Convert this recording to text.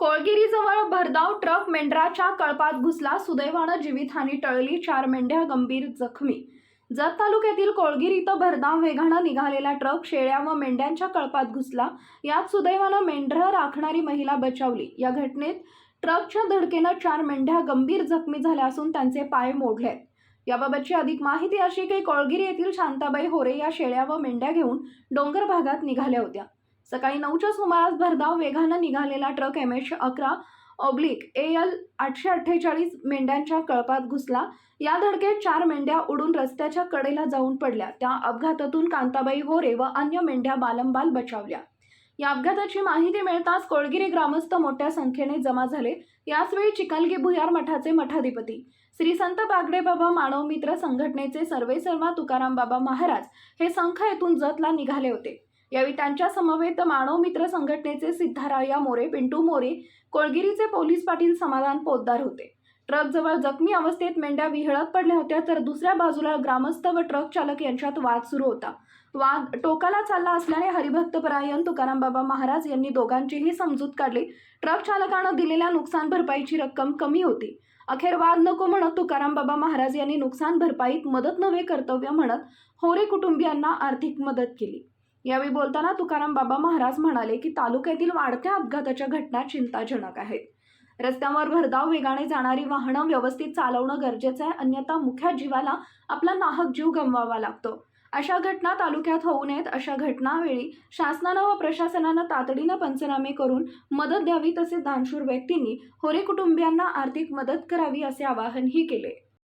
कोळगिरीजवळ भरधाव ट्रक मेंढराच्या कळपात घुसला. सुदैवानं जीवितहानी टळली. चार मेंढ्या गंभीर जखमी. जत तालुक्यातील कोळगिर इथं भरधाव वेगानं निघालेला ट्रक शेळ्या व मेंढ्यांच्या कळपात घुसला. यात सुदैवानं मेंढरं राखणारी महिला बचावली. या घटनेत ट्रकच्या धडकेनं चार मेंढ्या गंभीर जखमी झाल्या असून त्यांचे पाय मोडले आहेत याबाबतची अधिक माहिती अशी की कोळगिरी येथील शांताबाई होरे या शेळ्या व मेंढ्या घेऊन डोंगर भागात निघाल्या होत्या. सकाळी नऊच्या सुमारास भरधाव वेगानं निघालेला ट्रक एम एच अकरा ऑब्लिक ए एल आठशे अठ्ठेचाळीस मेंढ्यांच्या कळपात घुसला. या धडकेत चार मेंढ्या उडून रस्त्याच्या कडेला जाऊन पडल्या. त्या अपघातातून कांताबाई होरे व अन्य मेंढ्या बालंबाल बचावल्या. या अपघाताची माहिती मिळताच कोळगिरी ग्रामस्थ मोठ्या संख्येने जमा झाले. याचवेळी चिकलगी भुयार मठाचे मठाधिपती. श्री संत बागडे बाबा मानव मित्र संघटनेचे सर्वेसर्वा तुकाराम बाबा महाराज हे संख येथून जतला निघाले होते. यावेळी त्यांच्या समवेत मानव मित्र संघटनेचे सिद्धाराया मोरे पिंटू मोरे कोळगिरीचे पोलीस पाटील समाधान पोद्दार होते. ट्रकजवळ जखमी अवस्थेत मेंढ्या विहळत पडल्या होत्या तर दुसऱ्या बाजूला ग्रामस्थ व ट्रक चालक यांच्यात वाद सुरू होता. वाद टोकाला चालला असल्याने हरिभक्तपरायण तुकाराम बाबा महाराज यांनी दोघांचीही समजूत काढली. ट्रक चालकानं दिलेल्या नुकसान भरपाईची रक्कम कमी होती. अखेर वाद नको म्हणत तुकाराम बाबा महाराज यांनी नुकसान भरपाईत मदत नव्हे कर्तव्य म्हणत होरे कुटुंबियांना आर्थिक मदत केली. यावेळी बोलताना तुकाराम बाबा महाराज म्हणाले की तालुक्यातील वाढत्या अपघाताच्या घटना चिंताजनक आहेत. रस्त्यावर भरधाव वेगाने जाणारी वाहनं व्यवस्थित चालवणं गरजेचं आहे अन्यथा मुख्या जीवाला आपला नाहक जीव गमवावा लागतो. अशा घटना तालुक्यात होऊ नयेत अशा घटनावेळी शासनानं व प्रशासनानं तातडीनं पंचनामे करून मदत द्यावी तसेच दानशूर व्यक्तींनी होरे कुटुंबियांना आर्थिक मदत करावी असे आवाहनही केले.